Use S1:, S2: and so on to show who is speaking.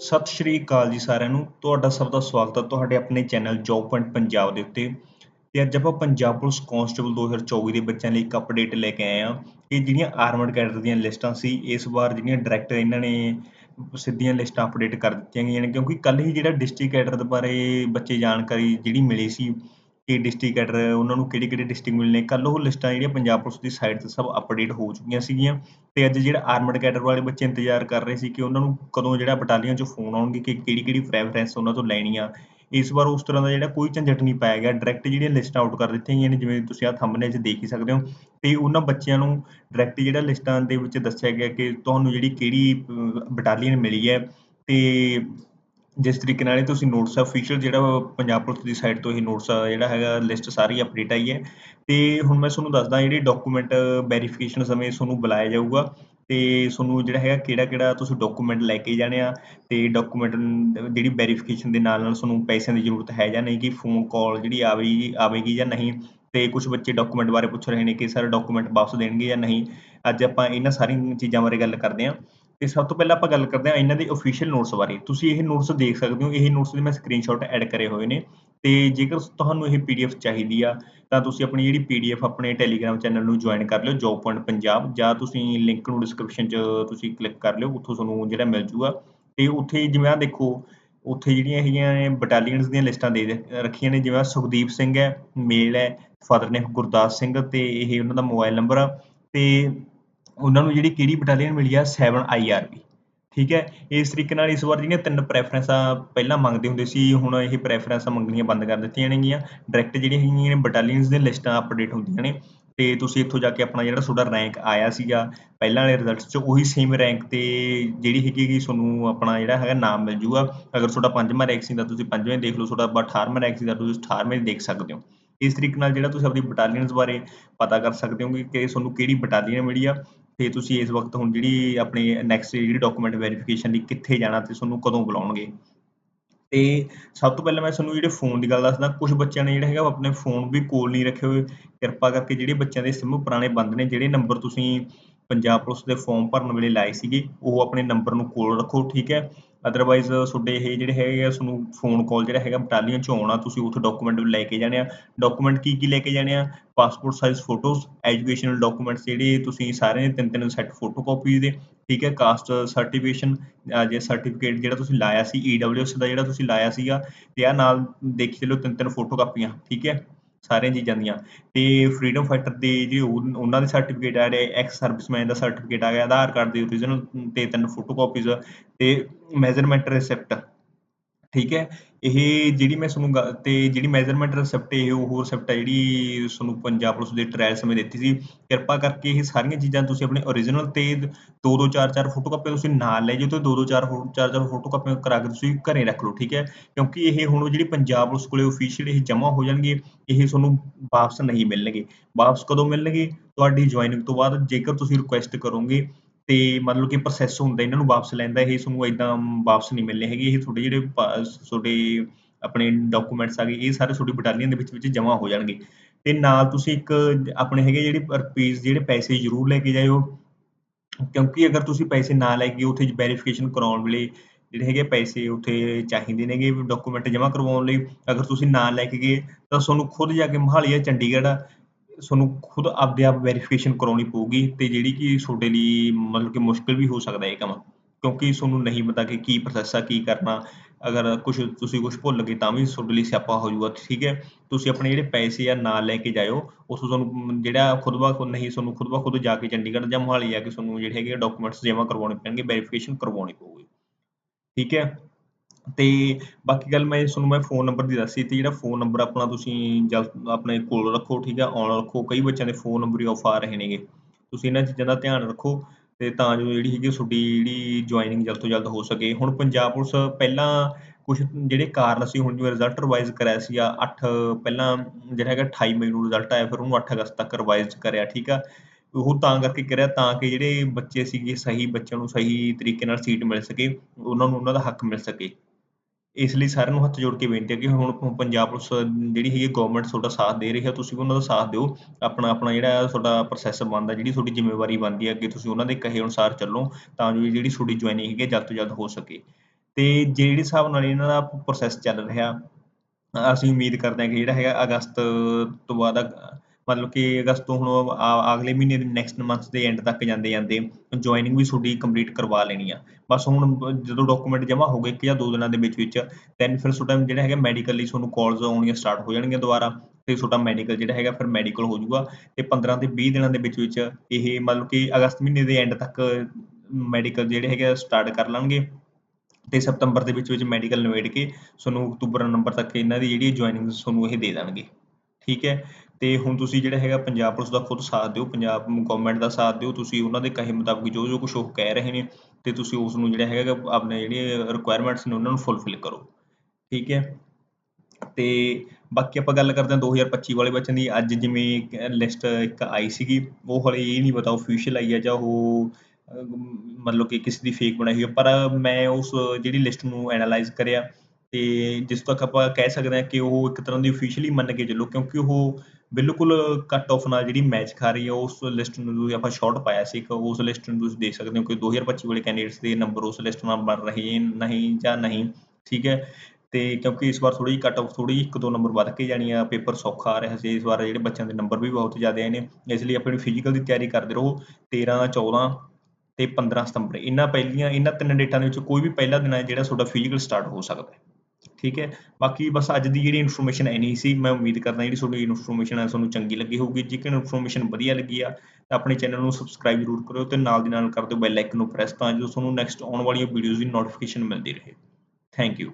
S1: ਸਤਿ ਸ਼੍ਰੀ ਅਕਾਲ ਜੀ ਸਾਰਿਆਂ ਨੂੰ। ਤੁਹਾਡਾ ਸਭ ਦਾ ਸਵਾਗਤ ਹੈ ਤੁਹਾਡੇ ਆਪਣੇ ਚੈਨਲ ਜੌਬ ਪੁਆਇੰਟ ਪੰਜਾਬ ਦੇ ਉੱਤੇ। ਤੇ ਅੱਜ ਆਪਾਂ ਪੰਜਾਬ ਪੁਲਿਸ ਕਾਂਸਟੇਬਲ 2024 ਦੇ ਬੱਚਿਆਂ ਲਈ ਇੱਕ ਅਪਡੇਟ ਲੈ ਕੇ ਆਏ ਹਾਂ ਕਿ ਜਿਹੜੀਆਂ ਆਰਮਡ ਕੈਡਰ ਦੀਆਂ ਲਿਸਟਾਂ ਸੀ, ਇਸ ਵਾਰ ਜਿਹੜੀਆਂ ਡਾਇਰੈਕਟਰ ਇਹਨਾਂ ਨੇ ਸਿੱਧੀਆਂ ਲਿਸਟਾਂ ਅਪਡੇਟ ਕਰ ਦਿੱਤੀਆਂ ਗਈਆਂ ਨੇ। ਕਿਉਂਕਿ ਕੱਲ ਹੀ ਜਿਹੜਾ ਡਿਸਟ੍ਰਿਕਟ ਕੈਡਰ ਦੇ ਬਾਰੇ ਬੱਚੇ ਜਾਣਕਾਰੀ ਜਿਹੜੀ ਮਿਲੀ ਸੀ ਕਿ ਡਿਸਟ੍ਰਿਕਟ ਕੈਡਰ ਉਹਨਾਂ ਨੂੰ ਕਿਹੜੇ ਕਿਹੜੇ ਡਿਸਟ੍ਰਿਕਟ ਮਿਲਨੇ ਕੱਲ ਉਹ ਲਿਸਟਾਂ ਜਿਹੜੀਆਂ ਪੰਜਾਬ ਪੁਲਿਸ ਦੀ ਸਾਈਟ ਤੇ ਸਭ ਅਪਡੇਟ ਹੋ ਚੁੱਕੀਆਂ ਸੀਗੀਆਂ। ਤੇ ਅੱਜ ਜਿਹੜਾ ਆਰਮਡ ਕੈਡਰ ਵਾਲੇ ਬੱਚੇ ਇੰਤਜ਼ਾਰ ਕਰ ਰਹੇ ਸੀ ਕਿ ਉਹਨਾਂ ਨੂੰ ਕਦੋਂ ਜਿਹੜਾ ਬਟਾਲੀਅਨ ਚੋਂ ਫੋਨ ਆਉਣਗੇ ਕਿ ਕਿਹੜੀ ਕਿਹੜੀ ਪ੍ਰੈਫਰੈਂਸ ਉਹਨਾਂ ਤੋਂ ਲੈਣੀ ਆ ਇਸ ਵਾਰ ਉਸ ਤਰ੍ਹਾਂ ਦਾ ਜਿਹੜਾ ਕੋਈ ਝੰਜਟ ਨਹੀਂ ਪਾਇਆ ਗਿਆ। ਡਾਇਰੈਕਟ ਜਿਹੜੀਆਂ ਲਿਸਟਾਂ ਆਊਟ ਕਰ ਦਿੱਤੀਆਂ ਗਈਆਂ ਨੇ, ਜਿਵੇਂ ਤੁਸੀਂ ਆ ਥੰਬਨੇਲ 'ਚ ਦੇਖ ਹੀ ਸਕਦੇ ਹੋ। ਤੇ ਉਹਨਾਂ ਬੱਚਿਆਂ ਨੂੰ ਡਾਇਰੈਕਟ ਜਿਹੜਾ ਲਿਸਟਾਂ ਦੇ ਵਿੱਚ ਦੱਸਿਆ ਗਿਆ ਕਿ ਤੁਹਾਨੂੰ ਜਿਹੜੀ ਕਿਹੜੀ ਬਟਾਲੀਅਨ ਮਿਲੀ ਹੈ। ਤੇ ਜਿਸ ਤਰੀਕੇ ਨਾਲ ਇਹ ਤੁਸੀਂ ਨੋਟਸ ਅਫੀਸ਼ੀਅਲ ਜਿਹੜਾ ਪੰਜਾਬ ਪੁਲਿਸ ਦੀ ਸਾਈਟ ਤੋਂ ਇਹ ਨੋਟਸ ਜਿਹੜਾ ਹੈਗਾ ਲਿਸਟ ਸਾਰੀ ਅਪਡੇਟ ਆਈ ਹੈ। ਤੇ ਹੁਣ ਮੈਂ ਤੁਹਾਨੂੰ ਦੱਸਦਾ ਜਿਹੜੀ ਡਾਕੂਮੈਂਟ ਵੈਰੀਫਿਕੇਸ਼ਨ ਸਮੇਂ ਤੁਹਾਨੂੰ ਬੁਲਾਇਆ ਜਾਊਗਾ ਤੇ ਤੁਹਾਨੂੰ ਜਿਹੜਾ ਹੈਗਾ ਕਿਹੜਾ ਕਿਹੜਾ ਤੁਸੀਂ ਡਾਕੂਮੈਂਟ ਲੈ ਕੇ ਜਾਣੇ ਆ ਤੇ ਡਾਕੂਮੈਂਟ ਜਿਹੜੀ ਵੈਰੀਫਿਕੇਸ਼ਨ ਦੇ ਨਾਲ ਨਾਲ ਤੁਹਾਨੂੰ ਪੈਸਿਆਂ ਦੀ ਜ਼ਰੂਰਤ ਹੈ ਜਾਂ ਨਹੀਂ, ਕਿ ਫੋਨ ਕਾਲ ਜਿਹੜੀ ਆਵੇਗੀ ਆਵੇਗੀ ਜਾਂ ਨਹੀਂ ਤੇ ਕੁਝ ਬੱਚੇ ਡਾਕੂਮੈਂਟ ਬਾਰੇ ਪੁੱਛ ਰਹੇ ਨੇ ਕਿ ਸਰ ਡਾਕੂਮੈਂਟ ਵਾਪਸ ਦੇਣਗੇ ਜਾਂ ਨਹੀਂ। ਅੱਜ ਆਪਾਂ ਇਹਨਾਂ ਸਾਰੀਆਂ ਚੀਜ਼ਾਂ ਬਾਰੇ ਗੱਲ ਕਰਦੇ ਹਾਂ। ਤੇ ਸਭ ਤੋਂ ਪਹਿਲਾਂ ਆਪਾਂ ਗੱਲ ਕਰਦੇ ਹਾਂ ਇਹਨਾਂ ਦੇ ਅਫੀਸ਼ੀਅਲ ਨੋਟਸ ਬਾਰੇ। ਤੁਸੀਂ ਇਹ ਨੋਟਸ ਦੇਖ ਸਕਦੇ ਹੋ, ਇਹ ਨੋਟਸ ਦੇ ਮੈਂ ਸਕਰੀਨਸ਼ਾਟ ਐਡ ਕਰੇ ਹੋਏ ਨੇ। ਤੇ ਜੇਕਰ ਤੁਹਾਨੂੰ ਇਹ ਪੀਡੀਐਫ ਚਾਹੀਦੀ ਆ, ਤਾਂ ਤੁਸੀਂ ਆਪਣੀ ਜਿਹੜੀ ਪੀਡੀਐਫ ਆਪਣੇ ਟੈਲੀਗ੍ਰਾਮ ਚੈਨਲ ਨੂੰ ਜੁਆਇਨ ਕਰ ਲਿਓ ਜੌਬ ਪੁਆਇੰਟ ਪੰਜਾਬ ਜਾਂ ਤੁਸੀਂ ਲਿੰਕ ਨੂੰ ਡਿਸਕ੍ਰਿਪਸ਼ਨ 'ਚ ਤੁਸੀਂ ਕਲਿੱਕ ਕਰ ਲਿਓ, ਉੱਥੋਂ ਤੁਹਾਨੂੰ ਜਿਹੜਾ ਮਿਲ ਜੂਗਾ। ਤੇ ਉੱਥੇ ਜਿਵੇਂ ਆ ਦੇਖੋ, ਉੱਥੇ ਜਿਹੜੀਆਂ ਹੈਗੀਆਂ ਨੇ ਬਟਾਲੀਅਨਸ ਦੀਆਂ ਲਿਸਟਾਂ ਦੇ ਰੱਖੀਆਂ ਨੇ, ਜਿਵੇਂ ਸੁਖਦੀਪ ਸਿੰਘ ਹੈ, ਮੇਲ ਹੈ, ਫਾਦਰ ਨੇ ਗੁਰਦਾਸ ਸਿੰਘ ਤੇ ਇਹ ਉਹਨਾਂ ਦਾ ਮੋਬਾਈਲ ਨੰਬਰ ਆ। ਤੇ ਉਹਨਾਂ ਨੂੰ ਜਿਹੜੀ ਕਿਹੜੀ ਬਟਾਲੀਅਨ ਮਿਲੀ ਆ 7 ਆਈਆਰਬੀ ਠੀਕ ਹੈ? ਇਸ ਤਰੀਕੇ ਨਾਲ ਇਸ ਵਾਰ ਜਿਹੜੀਆਂ ਤਿੰਨ ਪ੍ਰੈਫਰੈਂਸਾਂ ਪਹਿਲਾਂ ਮੰਗਦੇ ਹੁੰਦੇ ਸੀ, ਹੁਣ ਇਹ ਪ੍ਰੈਫਰੈਂਸਾਂ ਮੰਗਣੀਆਂ ਬੰਦ ਕਰ ਦਿੱਤੀਆਂ ਨੇਗੀਆਂ ਡਾਇਰੈਕਟ ਜਿਹੜੀਆਂ ਹੈਗੀਆਂ ਨੇ ਬਟਾਲੀਅਨਸ ਦੀਆਂ ਲਿਸਟਾਂ ਅਪਡੇਟ ਹੁੰਦੀਆਂ ਨੇ। ਤੇ ਤੁਸੀਂ ਇੱਥੋਂ ਜਾ ਕੇ ਆਪਣਾ ਜਿਹੜਾ ਤੁਹਾਡਾ ਰੈਂਕ ਆਇਆ ਸੀਗਾ, ਪਹਿਲਾਂ ਵਾਲੇ ਰਿਜ਼ਲਟਸ 'ਚ ਉਹੀ ਸੇਮ ਰੈਂਕ ਤੇ ਜਿਹੜੀ ਹੈਗੀ ਕਿ ਤੁਹਾਨੂੰ ਆਪਣਾ ਜਿਹੜਾ ਹੈਗਾ ਨਾਮ ਮਿਲ ਜੂਗਾ। ਅਗਰ ਤੁਹਾਡਾ ਪੰਜਵਾਂ ਰੈਂਕ ਸੀ ਤਾਂ ਤੁਸੀਂ ਪੰਜਵੇਂ ਦੇਖ ਲਓ, ਤੁਹਾਡਾ 18ਵਾਂ ਰੈਂਕ ਸੀ ਤਾਂ ਤੁਸੀਂ 18ਵੇਂ ਦੇਖ ਸਕਦੇ ਹੋ। ਇਸ ਤਰੀਕੇ ਨਾਲ ਜਿਹੜਾ ਤੁਸੀਂ ਆਪਣੀ ਬਟਾਲੀਅਨਸ ਬਾਰੇ ਪਤਾ ਕਰ ਸਕਦੇ ਹੋ ਕਿ ਤੁਹਾਨੂੰ ਕਿਹੜੀ ਬਟਾਲੀਅਨ ਮਿਲੀ ਆ। ਤੇ ਤੁਸੀਂ ਇਸ ਵਕਤ ਹੁਣ ਜਿਹੜੀ ਆਪਣੇ ਨੈਕਸਟ ਜਿਹੜੀ ਡਾਕੂਮੈਂਟ ਵੈਰੀਫਿਕੇਸ਼ਨ ਲਈ ਕਿੱਥੇ ਜਾਣਾ ਤੇ ਤੁਹਾਨੂੰ ਕਦੋਂ ਬੁਲਾਉਣਗੇ? ਤੇ ਸਭ ਤੋਂ ਪਹਿਲਾਂ ਮੈਂ ਤੁਹਾਨੂੰ ਜਿਹੜੇ ਫੋਨ ਦੀ ਗੱਲ ਦੱਸਦਾ ਕੁਝ ਬੱਚਿਆਂ ਨੇ ਜਿਹੜਾ ਹੈਗਾ ਆਪਣੇ ਫੋਨ ਵੀ ਕੋਲ ਨਹੀਂ ਰੱਖੇ ਹੋਏ। ਕਿਰਪਾ ਕਰਕੇ ਜਿਹੜੇ ਬੱਚਿਆਂ ਦੇ ਸਿਮ ਪੁਰਾਣੇ ਬੰਦ ਨੇ, ਜਿਹੜੇ ਨੰਬਰ ਤੁਸੀਂ ਪੰਜਾਬ ਪੁਲਿਸ ਦੇ ਫਾਰਮ ਭਰਨ ਵੇਲੇ ਲਾਏ ਸੀਗੇ, ਉਹ ਆਪਣੇ ਨੰਬਰ ਨੂੰ ਕੋਲ ਰੱਖੋ, ਠੀਕ ਹੈ? ਅਦਰਵਾਈਜ਼ ਤੁਹਾਡੇ ਇਹ ਜਿਹੜੇ ਹੈਗੇ ਆ, ਤੁਹਾਨੂੰ ਫੋਨ ਕਾਲ ਜਿਹੜਾ ਹੈਗਾ ਬਟਾਲੀਅਨ 'ਚ ਆਉਣਾ, ਤੁਸੀਂ ਉੱਥੇ ਡਾਕੂਮੈਂਟ ਲੈ ਕੇ ਜਾਣੇ ਆ। ਡਾਕੂਮੈਂਟ ਕੀ ਕੀ ਲੈ ਕੇ ਜਾਣੇ ਆ? Passport size photos educational documents ਜਿਹੜੇ ਤੁਸੀਂ ਸਾਰੇ ਨੇ ਤਿੰਨ ਤਿੰਨ ਸੈੱਟ ਫੋਟੋ ਕਾਪੀ ਦੇ, ਠੀਕ ਹੈ? ਕਾਸਟ ਸਰਟੀਫਿਕੇਸ਼ਨ ਜੇ ਸਰਟੀਫਿਕੇਟ ਜਿਹੜਾ ਤੁਸੀਂ ਲਾਇਆ ਸੀ ਈਡਬਲਯੂਐਸ ਦਾ ਜਿਹੜਾ ਤੁਸੀਂ ਲਾਇਆ ਸੀਗਾ, ਤੇ ਆ ਨਾਲ ਦੇਖੀ ਚਲੋ ਤਿੰਨ ਤਿੰਨ ਫੋਟੋ ਕਾਪੀਆਂ ਠੀਕ ਹੈ? ਸਾਰੀਆਂ ਚੀਜ਼ਾਂ ਦੀਆਂ। ਤੇ ਫਰੀडम ਫਾਈਟਰ ਦੇ ਜੇ ਉਹਨਾਂ ਦੇ ਸਰਟੀਫਿਕੇਟ ਆ ਰਹੇ ਐਕਸ ਸਰਵਿਸਮੈਨ ਦਾ ਸਰਟੀਫਿਕੇਟ ਆ ਗਿਆ, ਆਧਾਰ ਕਾਰਡ ਦੀ ਓਰੀਜਨਲ ਤੇ ਤਿੰਨ ਫੋਟੋ ਕਾਪੀਜ਼ ਤੇ ਮੈਜ਼ਰਮੈਂਟ ਰਿਸਿਪਟ ਠੀਕ ਹੈ? ਇਹ ਜਿਹੜੀ ਮੈਂ ਤੁਹਾਨੂੰ ਗੱਲ ਤੇ ਜਿਹੜੀ ਮੈਜ਼ਰਮੈਂਟ ਰਿਸੈਪਟ ਇਹ ਉਹ ਰਿਸੈਪਟ ਹੈ ਜਿਹੜੀ ਤੁਹਾਨੂੰ ਪੰਜਾਬ ਪੁਲਿਸ ਦੇ ਟ੍ਰਾਇਲ ਸਮੇਂ ਦਿੱਤੀ ਸੀ, ਕਿਰਪਾ ਕਰਕੇ ਇਹ ਸਾਰੀਆਂ ਚੀਜ਼ਾਂ ਤੁਸੀਂ ਆਪਣੇ ਓਰੀਜਨਲ ਤੇ ਦੋ ਦੋ ਚਾਰ ਚਾਰ ਫੋਟੋ ਕਾਪੀਆਂ ਤੁਸੀਂ ਨਾਲ ਲੈ ਜਾਓ ਤੇ ਦੋ ਦੋ ਚਾਰ ਚਾਰ ਚਾਰ ਫੋਟੋ ਕਾਪੀਆਂ ਕਰਾ ਕੇ ਤੁਸੀਂ ਘਰੇ ਰੱਖ ਲਓ, ਠੀਕ ਹੈ? ਕਿਉਂਕਿ ਇਹ ਹੁਣ ਜਿਹੜੀ ਪੰਜਾਬ ਪੁਲਿਸ ਕੋਲੇ ਅਫੀਸ਼ੀਅਲ ਇਹ ਜਮ੍ਹਾਂ ਹੋ ਜਾਣਗੇ, ਇਹ ਤੁਹਾਨੂੰ ਵਾਪਸ ਨਹੀਂ ਮਿਲਣਗੇ। ਵਾਪਸ ਕਦੋਂ ਮਿਲਣਗੇ? ਤੁਹਾਡੀ ਜੁਆਇਨਿੰਗ ਤੋਂ ਬਾਅਦ ਜੇਕਰ ਤੁਸੀਂ ਰਿਕੁਐਸਟ ਕਰੋਗੇ ਤੇ ਮਤਲਬ ਕਿ ਪ੍ਰੋਸੈਸ ਹੁੰਦਾ, ਇਹਨਾਂ ਨੂੰ ਵਾਪਸ ਲੈਂਦਾ ਇਹ ਤੁਹਾਨੂੰ ਇਦਾਂ ਵਾਪਸ ਨਹੀਂ ਮਿਲਨੇ ਹੈਗੇ, ਇਹ ਤੁਹਾਡੇ ਜਿਹੜੇ ਤੁਹਾਡੇ ਆਪਣੇ ਡਾਕੂਮੈਂਟਸ ਆ ਗਏ, ਇਹ ਸਾਰੇ ਤੁਹਾਡੀ ਬਟਾਲੀਅਨ ਦੇ ਵਿੱਚ ਵਿੱਚ ਜਮ੍ਹਾਂ ਹੋ ਜਾਣਗੇ। ਤੇ ਨਾਲ ਤੁਸੀਂ ਇੱਕ ਆਪਣੇ ਹੈਗੇ ਜਿਹੜੇ ਰੁਪਈਸ ਜਿਹੜੇ ਪੈਸੇ ਜ਼ਰੂਰ ਲੈ ਕੇ ਜਾਇਓ, ਕਿਉਂਕਿ ਅਗਰ ਤੁਸੀਂ ਪੈਸੇ ਨਾ ਲੈ ਕੇ ਉੱਥੇ ਵੈਰੀਫਿਕੇਸ਼ਨ ਕਰਾਉਣ ਵੇਲੇ ਜਿਹੜੇ ਹੈਗੇ ਪੈਸੇ ਉੱਥੇ ਚਾਹੀਦੇ ਨੇਗੇ ਡਾਕੂਮੈਂਟ ਜਮ੍ਹਾਂ ਕਰਵਾਉਣ ਲਈ, ਅਗਰ ਤੁਸੀਂ ਨਾ ਲੈ ਕੇ ਗਏ, ਤਾਂ ਤੁਹਾਨੂੰ ਖੁਦ ਜਾ ਕੇ ਮੋਹਾਲੀ ਜਾਂ ਚੰਡੀਗੜ੍ਹ ਤੁਹਾਨੂੰ ਖੁਦ ਆਪਦੇ ਆਪ ਵੈਰੀਫਿਕੇਸ਼ਨ ਕਰਾਉਣੀ ਪਊਗੀ ਤੇ ਜਿਹੜੀ ਕਿ ਤੁਹਾਡੇ ਲਈ ਮਤਲਬ ਕਿ ਮੁਸ਼ਕਿਲ ਵੀ ਹੋ ਸਕਦਾ ਹੈ ਕੰਮ, ਕਿਉਂਕਿ ਤੁਹਾਨੂੰ ਨਹੀਂ ਪਤਾ ਕਿ ਕੀ ਪ੍ਰੋਸੈਸ ਆ, ਕੀ ਕਰਨਾ। ਅਗਰ ਕੁਝ ਤੁਸੀਂ ਕੁਝ ਭੁੱਲ ਗਏ ਤਾਂ ਵੀ ਤੁਹਾਡੇ ਲਈ ਸਿਆਪਾ ਹੋ ਜਾਊਗਾ, ਠੀਕ ਹੈ? ਤੁਸੀਂ ਆਪਣੇ ਜਿਹੜੇ ਪੈਸੇ ਆ ਨਾਲ ਲੈ ਕੇ ਜਾਇਓ, ਉਸ ਤੁਹਾਨੂੰ ਜਿਹੜਾ ਖੁਦ ਬਾ ਖੁਦ ਨਹੀਂ, ਤੁਹਾਨੂੰ ਖੁਦ ਬਾ ਖੁਦ ਜਾ ਕੇ ਚੰਡੀਗੜ੍ਹ ਜਾਂ ਮੋਹਾਲੀ ਜਾ ਕੇ ਤੁਹਾਨੂੰ ਜਿਹੜੇ ਹੈਗੇ ਡਾਕੂਮੈਂਟਸ ਜਮ੍ਹਾਂ ਕਰਵਾਉਣੇ ਪੈਣਗੇ ਵੈਰੀਫਿਕੇਸ਼ਨ ਕਰਵਾਉਣੀ ਪਊਗੀ। ਠੀਕ ਹੈ? ਤੇ ਬਾਕੀ ਗੱਲ ਮੈਂ ਤੁਹਾਨੂੰ ਮੈਂ ਫੋਨ ਨੰਬਰ ਦੀ ਦੱਸੀ ਤੇ ਜਿਹੜਾ ਫੋਨ ਨੰਬਰ ਆਪਣਾ ਤੁਸੀਂ ਜਲ, ਆਪਣੇ ਕੋਲ ਰੱਖੋ, ਠੀਕ ਹੈ ਔਨ ਰੱਖੋ, ਕਈ ਬੱਚਿਆਂ ਦੇ ਫੋਨ ਨੰਬਰ ਹੀ ਆਫ ਆ ਰਹੇ ਨੇਗੇ। ਤੁਸੀਂ ਇਹਨਾਂ ਚੀਜ਼ਾਂ ਦਾ ਧਿਆਨ ਰੱਖੋ ਤੇ ਤਾਂ ਜੋ ਜਿਹੜੀ ਹੈਗੀ ਤੁਹਾਡੀ ਜਿਹੜੀ ਜੁਆਇਨਿੰਗ ਜਲਦ ਤੋਂ ਜਲਦ ਹੋ ਸਕੇ। ਹੁਣ ਪੰਜਾਬ ਪੁਲਿਸ ਪਹਿਲਾਂ ਕੁਝ ਜਿਹੜੇ ਕਾਰਨ ਸੀ, ਹੁਣ ਜਿਵੇਂ ਰਿਜ਼ਲਟ ਰਿਵਾਈਜ਼ ਕਰਿਆ ਸੀ ਆ 8 ਪਹਿਲਾਂ ਜਿਹੜਾ ਹੈਗਾ 28 ਮਈ ਨੂੰ ਰਿਜ਼ਲਟ ਆਇਆ, ਫਿਰ ਉਹਨੂੰ 8 ਅਗਸਤ ਤੱਕ ਰਿਵਾਈਜ਼ ਕਰਿਆ, ਠੀਕ ਆ। ਉਹ ਤਾਂ ਕਰਕੇ ਕਰਿਆ ਤਾਂ ਕਿ ਜਿਹੜੇ ਬੱਚੇ ਸੀਗੇ, ਸਹੀ ਬੱਚਿਆਂ ਨੂੰ ਸਹੀ ਤਰੀਕੇ ਨਾਲ ਸੀਟ ਮਿਲ ਸਕੇ, ਉਹਨਾਂ ਨੂੰ ਉਹਨਾਂ ਦਾ ਹੱਕ ਮਿਲ ਸਕੇ। ਇਸ ਲਈ ਸਾਰਿਆਂ ਨੂੰ ਹੱਥ ਜੋੜ ਕੇ ਬੇਨਤੀ ਹੈ ਕਿ ਹੁਣ ਪੰਜਾਬ ਪੁਲਿਸ ਜਿਹੜੀ ਹੈਗੀ ਗਵਰਨਮੈਂਟ ਤੁਹਾਡਾ ਸਾਥ ਦੇ ਰਹੀ ਹੈ ਤੁਸੀਂ ਵੀ ਉਹਨਾਂ ਦਾ ਸਾਥ ਦਿਓ। ਆਪਣਾ ਆਪਣਾ ਜਿਹੜਾ ਤੁਹਾਡਾ ਪ੍ਰੋਸੈਸ ਬਣਦਾ, ਜਿਹੜੀ ਤੁਹਾਡੀ ਜ਼ਿੰਮੇਵਾਰੀ ਬਣਦੀ ਹੈ ਅੱਗੇ ਤੁਸੀਂ ਉਹਨਾਂ ਦੇ ਕਹੇ ਅਨੁਸਾਰ ਚੱਲੋ, ਤਾਂ ਜੋ ਜਿਹੜੀ ਤੁਹਾਡੀ ਜੁਆਇਨਿੰਗ ਹੈਗੀ ਜਲਦ ਤੋਂ ਜਲਦ ਹੋ ਸਕੇ। ਤੇ ਜਿਹੜੇ ਹਿਸਾਬ ਨਾਲ ਇਹਨਾਂ ਦਾ ਪ੍ਰੋਸੈਸ ਚੱਲ ਰਿਹਾ, ਅਸੀਂ ਉਮੀਦ ਕਰਦੇ ਹਾਂ ਕਿ ਜਿਹੜਾ ਹੈਗਾ ਅਗਸਤ ਤੋਂ ਬਾਅਦ ਮਤਲਬ ਕਿ ਅਗਸਤ ਤੋਂ ਹੁਣ ਅਗਲੇ ਮਹੀਨੇ ਦੇ ਨੈਕਸਟ ਮੰਥ ਦੇ ਐਂਡ ਤੱਕ ਜਾਂਦੇ ਜਾਂਦੇ ਜੁਆਇਨਿੰਗ ਵੀ ਤੁਹਾਡੀ ਕੰਪਲੀਟ ਕਰਵਾ ਲੈਣੀ ਆ। ਬਸ ਹੁਣ ਜਦੋਂ ਡਾਕੂਮੈਂਟ ਜਮ੍ਹਾਂ ਹੋ ਗਏ ਇੱਕ ਜਾਂ ਦੋ ਦਿਨਾਂ ਦੇ ਵਿੱਚ ਵਿੱਚ ਦੈਨ ਫਿਰ ਤੁਹਾਡਾ ਜਿਹੜਾ ਹੈਗਾ ਮੈਡੀਕਲ ਲਈ ਤੁਹਾਨੂੰ ਕਾਲਸ ਆਉਣੀਆਂ ਸਟਾਰਟ ਹੋ ਜਾਣਗੀਆਂ ਦੁਬਾਰਾ, ਤੇ ਤੁਹਾਡਾ ਮੈਡੀਕਲ ਜਿਹੜਾ ਹੈਗਾ ਫਿਰ ਮੈਡੀਕਲ ਹੋ ਜਾਊਗਾ। ਤੇ 15 ਤੇ 20 ਦਿਨਾਂ ਦੇ ਵਿੱਚ ਵਿੱਚ ਇਹ ਮਤਲਬ ਕਿ ਅਗਸਤ ਮਹੀਨੇ ਦੇ ਐਂਡ ਤੱਕ ਮੈਡੀਕਲ ਜਿਹੜੇ ਹੈਗੇ ਸਟਾਰਟ ਕਰ ਲੈਣਗੇ। ਤੇ ਸਤੰਬਰ ਦੇ ਵਿੱਚ ਵਿੱਚ ਮੈਡੀਕਲ ਨਿਬੇੜ ਕੇ ਤੁਹਾਨੂੰ ਅਕਤੂਬਰ ਨਵੰਬਰ ਤੱਕ ਇਹਨਾਂ ਦੀ ਜਿਹੜੀ ਜੁਆਇਨਿੰਗ ਤੁਹਾਨੂੰ ਇਹ ਦੇ ਦੇਣਗੇ। ਠੀਕ ਹੈ? ਤੇ ਹੁਣ ਤੁਸੀਂ ਜਿਹੜਾ ਹੈਗਾ ਪੰਜਾਬ ਪੁਲਿਸ ਦਾ ਖੁਦ ਸਾਥ ਦਿਓ, ਪੰਜਾਬ ਗਵਰਨਮੈਂਟ ਦਾ ਸਾਥ ਦਿਓ, ਤੁਸੀਂ ਉਹਨਾਂ ਦੇ ਕਹੇ ਮੁਤਾਬਕ ਜੋ ਜੋ ਕੁਝ ਉਹ ਕਹਿ ਰਹੇ ਨੇ, ਤੇ ਤੁਸੀਂ ਉਸ ਨੂੰ ਜਿਹੜਾ ਹੈਗਾ ਆਪਣੇ ਜਿਹੜੇ ਰਿਕੁਆਇਰਮੈਂਟਸ ਨੇ ਉਹਨਾਂ ਨੂੰ ਫੁੱਲਫਿਲ ਕਰੋ। ਠੀਕ ਹੈ? ਤੇ ਬਾਕੀ ਆਪਾਂ ਗੱਲ ਕਰਦੇ ਹਾਂ 2025 ਵਾਲੇ ਬੱਚਿਆਂ ਦੀ, ਅੱਜ ਜਿਵੇਂ ਲਿਸਟ ਇੱਕ ਆਈ ਸੀਗੀ, ਉਹ ਹਲੇ ਇਹ ਨਹੀਂ ਪਤਾ ਅਫੀਸ਼ੀਅਲ ਆਈ ਹੈ ਜਾਂ ਉਹ ਮਤਲਬ ਕਿ ਕਿਸੇ ਦੀ ਫੇਕ ਬਣਾਈ ਹੋਈ ਹੈ, ਪਰ ਮੈਂ ਉਸ ਜਿਹੜੀ ਲਿਸਟ ਨੂੰ ਐਨਾਲਾਈਜ਼ ਕਰਿਆ ਤੇ ਜਿਸ ਤੱਕ ਆਪਾਂ ਕਹਿ ਸਕਦੇ ਹਾਂ ਕਿ ਉਹ ਇੱਕ ਤਰ੍ਹਾਂ ਦੀ ਅਫੀਸ਼ੀਅਲੀ ਮੰਨ ਕੇ ਚੱਲੋ, ਕਿਉਂਕਿ ਉਹ ਬਿਲਕੁਲ ਕੱਟ ਆਫ ਨਾਲ ਜਿਹੜੀ ਮੈਚ ਖਾ ਰਹੀ ਹੈ, ਉਸ ਲਿਸਟ ਨੂੰ ਤੁਸੀਂ ਆਪਾਂ ਸ਼ਾਰਟ ਪਾਇਆ ਸੀ ਇੱਕ, ਉਸ ਲਿਸਟ ਨੂੰ ਤੁਸੀਂ ਦੇਖ ਸਕਦੇ ਹੋ ਕਿ 2025 ਵਾਲੇ ਕੈਂਡੀਡੇਟਸ ਦੇ ਨੰਬਰ ਉਸ ਲਿਸਟ ਨਾਲ ਬਣ ਰਹੇ ਨਹੀਂ ਜਾਂ ਨਹੀਂ, ਠੀਕ ਹੈ? ਤੇ ਕਿਉਂਕਿ ਇਸ ਵਾਰ ਥੋੜੀ ਜਿਹੀ ਕੱਟ ਆਫ ਥੋੜੀ ਇੱਕ ਦੋ ਨੰਬਰ ਵੱਧ ਕੇ ਜਾਣੀ ਆ, ਪੇਪਰ ਸੌਖਾ ਆ ਰਿਹਾ ਸੀ, ਇਸ ਵਾਰ ਜਿਹੜੇ ਬੱਚਿਆਂ ਦੇ ਨੰਬਰ ਵੀ ਬਹੁਤ ਜ਼ਿਆਦਾ ਆਏ ਨੇ, ਇਸ ਲਈ ਆਪਣੀ ਫਿਜ਼ੀਕਲ ਦੀ ਤਿਆਰੀ ਕਰਦੇ ਰਹੋ 13 14 ਤੇ 15 ਸਤੰਬਰ, ਇਹਨਾਂ ਪਹਿਲੀਆਂ, ਇਹਨਾਂ ਤਿੰਨ ਡੇਟਾਂ ਦੇ ਵਿੱਚ ਕੋਈ ਵੀ ਪਹਿਲਾ ਦਿਨ ਹੈ ਜਿਹੜਾ ਤੁਹਾਡਾ ਫਿਜ਼ੀਕਲ ਸਟਾਰਟ ਹੋ ਸਕਦਾ ਹੈ। ਠੀਕ ਹੈ। ਬਾਕੀ ਬਸ ਅੱਜ ਦੀ ਜਿਹੜੀ ਇਨਫੋਰਮੇਸ਼ਨ ਐਨੀ ਸੀ, ਮੈਂ ਉਮੀਦ ਕਰਦਾ ਜਿਹੜੀ ਤੁਹਾਡੀ ਇਨਫੋਰਮੇਸ਼ਨ ਹੈ ਤੁਹਾਨੂੰ ਚੰਗੀ ਲੱਗੀ ਹੋਊਗੀ। ਜੇਕਰ ਇਨਫੋਰਮੇਸ਼ਨ ਵਧੀਆ ਲੱਗੀ ਆ, ਤਾਂ ਆਪਣੇ ਚੈਨਲ ਨੂੰ ਸਬਸਕ੍ਰਾਈਬ ਜ਼ਰੂਰ ਕਰਿਓ ਤੇ ਨਾਲ ਦੀ ਨਾਲ ਕਰ ਦਿਓ ਬੈਲ ਆਈਕਨ ਨੂੰ ਪ੍ਰੈਸ ਤਾਂ ਜੋ ਤੁਹਾਨੂੰ ਨੈਕਸਟ ਆਉਣ ਵਾਲੀਆਂ ਵੀਡੀਓਜ਼ ਦੀ ਨੋਟੀਫਿਕੇਸ਼ਨ ਮਿਲਦੀ ਰਹੇ। Thank you